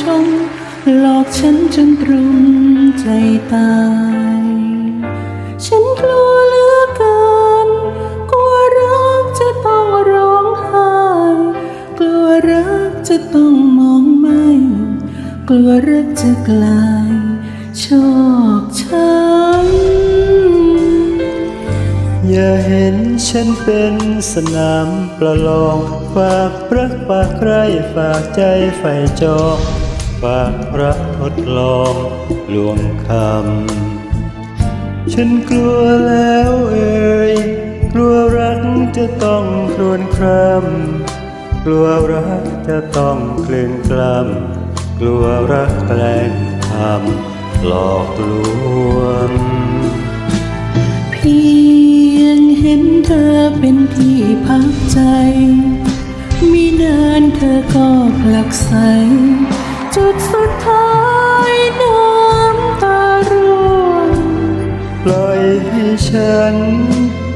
ชม หลอกฉันจนตรุมใจตาย ฉันกลัวเหลือเกิน กลัวรักจะต้องร้องไห้ กลัวรักจะต้องมองไม่ กลัวรักจะกลายชอกช้ำอย่าเห็นฉันเป็นสนามประลอง ฝากรักฝากใครฝากใจใฝ่จอง ฝากรักทดลองลวงคำ ฉันกลัวแล้วเอ่ยกลัวรักจะต้องครวญครำกลัวรักจะต้องเคลื่อนกล้ำกลัวรักแกล้งทำหลอกลวงเพียงเห็นเธอเป็นที่พักใจ มีนานเธอก็ผลักใส จุดสุดท้ายน้ำตาร่วงปล่อยให้ฉัน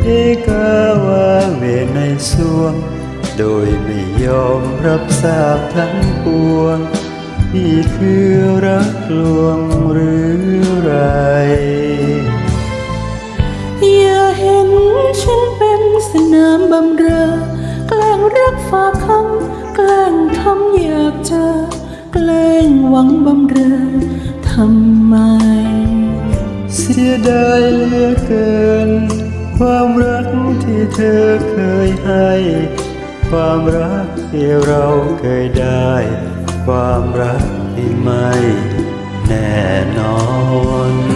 เอกาวาเวในสวง โดยไม่ยอมรับทราบทั้งปวง นี่คือรักลวงหรือไรอย่าเห็นฉันเป็นสนามบำเรอำไม เสียดายเหลือเกิน ความรักที่เธอเคยให้ ความรักที่เราเคยได้ ความรักที่ไม่แน่นอน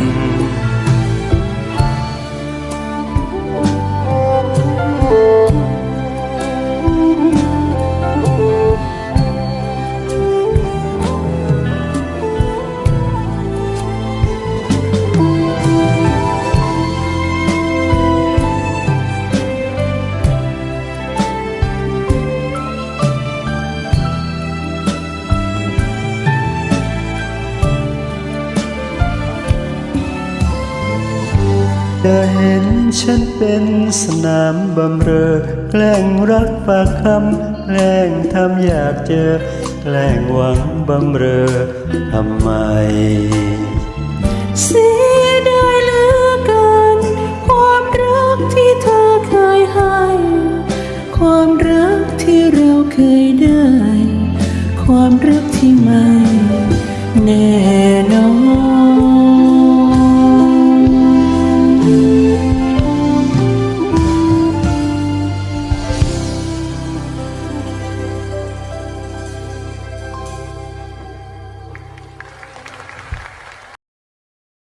จะเห็นฉันเป็นสนามบำเรอ แกล้งรักฝากคำแกล้งทำอยากเจอ แกล้งหวังบำเรอทำไม เสียดายเหลือเกิน ความรักที่เธอเคยให้ ความรักที่เราเคยได้ ความรักที่ไม่แน่นอน